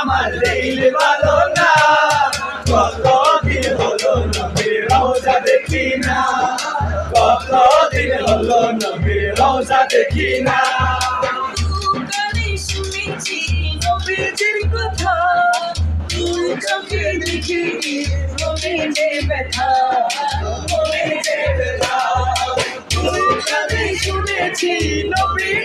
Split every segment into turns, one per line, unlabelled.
আমার দিল ভালো না। কতদিন হলো নবীর রওজা দেখি না। কতদিন হলো নবীর রওজা দেখি না।
কথা। চোখে দেখিনি মনে শুনেছি নবীজির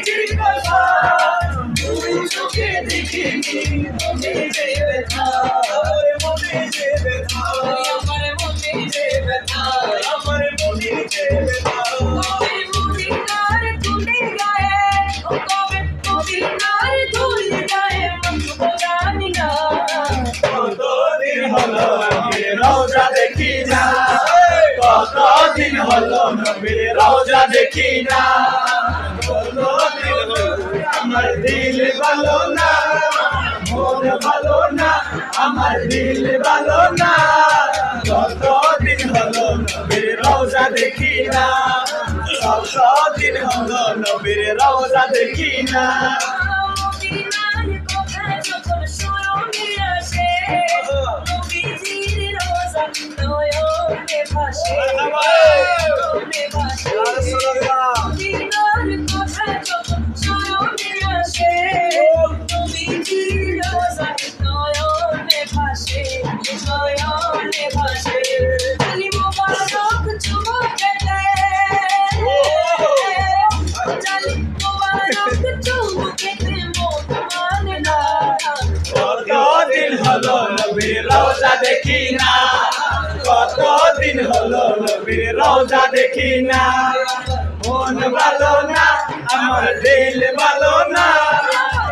কতদিন হলো নবীর রওজা দেখি না আমার দিল ভালো না। মন ভালো না, আমার দিল ভালো না কতদিন হলো নবীর রওজা দেখি না কতদিন হলো নবীর রওজা দেখি না No. নবীর রওজা দেখি না। কতদিন হলো নবীর রওজা দেখি না। মন ভালো না, আমার দিল ভালো না।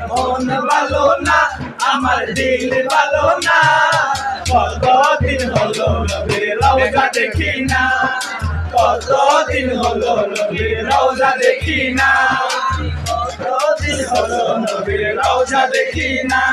মন ভালো না, আমার দিল ভালো না। কতদিন হলো নবীর রওজা দেখি না। কতদিন হলো নবীর রওজা দেখি না। কতদিন হলো নবীর রওজা দেখি না।